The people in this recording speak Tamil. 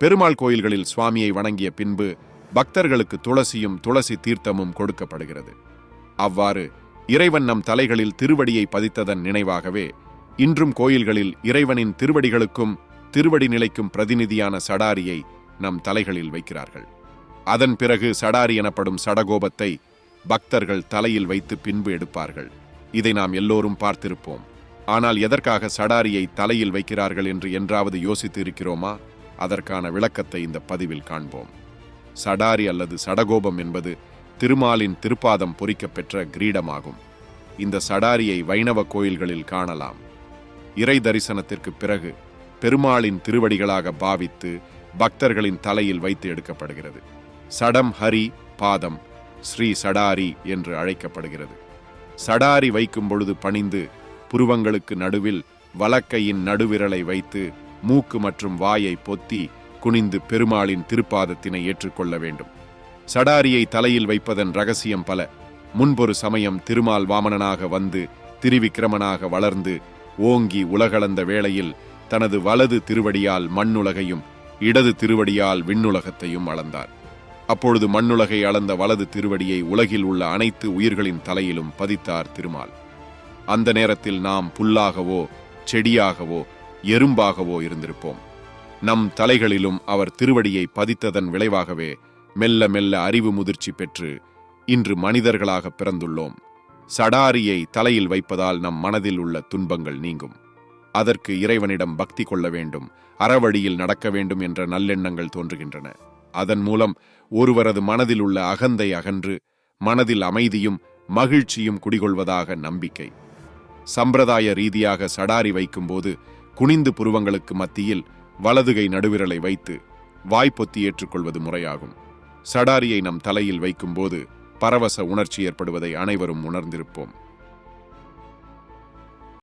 பெருமாள் கோயில்களில் சுவாமியை வணங்கிய பின்பு பக்தர்களுக்கு துளசியும் துளசி தீர்த்தமும் கொடுக்கப்படுகிறது. அவ்வாறு இறைவன் நம் தலைகளில் திருவடியை பதித்ததன் நினைவாகவே இன்றும் கோயில்களில் இறைவனின் திருவடிகளுக்கும் திருவடி நிலைக்கும் பிரதிநிதியான சடாரியை நம் தலைகளில் வைக்கிறார்கள். அதன் பிறகு சடாரி எனப்படும் சடகோபத்தை பக்தர்கள் தலையில் வைத்து பின்பு எடுப்பார்கள். இதை நாம் எல்லோரும் பார்த்திருப்போம். ஆனால் எதற்காக சடாரியை தலையில் வைக்கிறார்கள் என்று என்றாவது யோசித்து இருக்கிறோமா? அதற்கான விளக்கத்தை இந்த பதிவில் காண்போம். சடாரி அல்லது சடகோபம் என்பது திருமாலின் திருப்பாதம் பொறிக்கப் பெற்ற கிரீடமாகும். இந்த சடாரியை வைணவ கோயில்களில் காணலாம். இறை தரிசனத்திற்கு பிறகு பெருமாளின் திருவடிகளாக பாவித்து பக்தர்களின் தலையில் வைத்து எடுக்கப்படுகிறது. சடம் ஹரி பாதம் ஸ்ரீ சடாரி என்று அழைக்கப்படுகிறது. சடாரி வைக்கும் பொழுது பணிந்து புருவங்களுக்கு நடுவில் வலக்கையின் நடுவிரலை வைத்து மூக்கு மற்றும் வாயை பொத்தி குனிந்து பெருமாளின் திருப்பாதத்தினை ஏற்றுக்கொள்ள வேண்டும். சடாரியை தலையில் வைப்பதன் ரகசியம் பல. முன்பொரு சமயம் திருமால் வாமனனாக வந்து திரிவிக்கிரமனாக வளர்ந்து ஓங்கி உலகளந்த வேளையில் தனது வலது திருவடியால் மண்ணுலகையும் இடது திருவடியால் விண்ணுலகத்தையும் அளந்தார். அப்பொழுது மண்ணுலகை அளந்த வலது திருவடியை உலகில் உள்ள அனைத்து உயிர்களின் தலையிலும் பதித்தார் திருமால். அந்த நேரத்தில் நாம் புல்லாகவோ செடியாகவோ எறும்பாகவோ இருந்திருப்போம். நம் தலைகளிலும் அவர் திருவடியை பதித்ததன் விளைவாகவே மெல்ல மெல்ல அறிவு முதிர்ச்சி பெற்று இன்று மனிதர்களாக பிறந்துள்ளோம். சடாரியை தலையில் வைப்பதால் நம் மனதில் உள்ள துன்பங்கள் நீங்கும். அதற்கு இறைவனிடம் பக்தி கொள்ள வேண்டும் அறவழியில் நடக்க வேண்டும் என்ற நல்லெண்ணங்கள் தோன்றுகின்றன. அதன் மூலம் ஒருவரது மனதில் உள்ள அகந்தை அகன்று மனதில் அமைதியும் மகிழ்ச்சியும் குடிகொள்வதாக நம்பிக்கை. சம்பிரதாய ரீதியாக சடாரி வைக்கும்போது குனிந்து புருவங்களுக்கு மத்தியில் வலதுகை நடுவிரலை வைத்து வாய்ப்பொத்தி ஏற்றுக்கொள்வது முறையாகும். சடாரியை நம் தலையில் வைக்கும்போது பரவச உணர்ச்சி ஏற்படுவதை அனைவரும் உணர்ந்திருப்போம்.